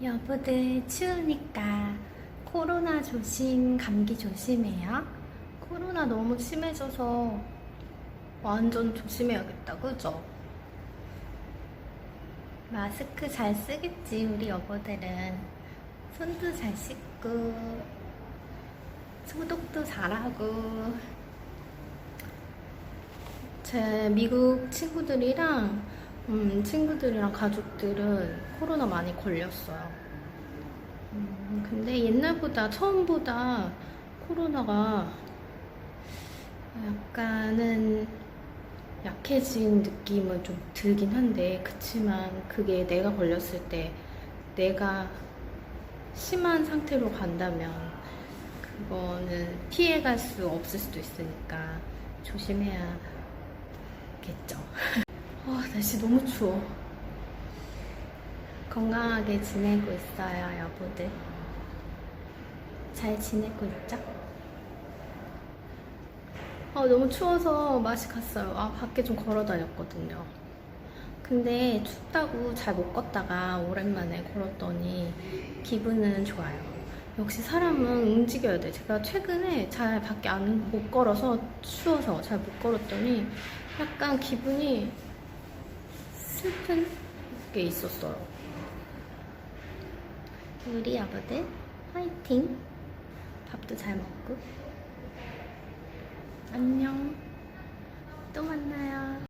여보들 추우니까 코로나 조심, 감기 조심해요. 코로나 너무 심해져서 완전 조심해야겠다, 그죠? 마스크 잘 쓰겠지, 우리 여보들은. 손도 잘 씻고, 소독도 잘하고. 제 미국 친구들이랑 음, 친구들이랑 가족들은 코로나 많이 걸렸어요. 음, 근데 옛날보다 처음보다 코로나가 약간은 약해진 느낌은 좀 들긴 한데 그치만 그게 내가 걸렸을 때 내가 심한 상태로 간다면 그거는 피해갈 수 없을 수도 있으니까 조심해야겠죠. 아, 날씨 너무 추워. 건강하게 지내고 있어요, 여보들. 잘 지내고 있죠? 아, 너무 추워서 맛이 갔어요. 아, 밖에 좀 걸어 다녔거든요. 근데 춥다고 잘 못 걷다가 오랜만에 걸었더니 기분은 좋아요. 역시 사람은 움직여야 돼. 제가 최근에 잘 밖에 안 못 걸어서 추워서 잘 못 걸었더니 약간 기분이 슬픈 게 있었어요. 우리 아버들 화이팅! 밥도 잘 먹고 안녕.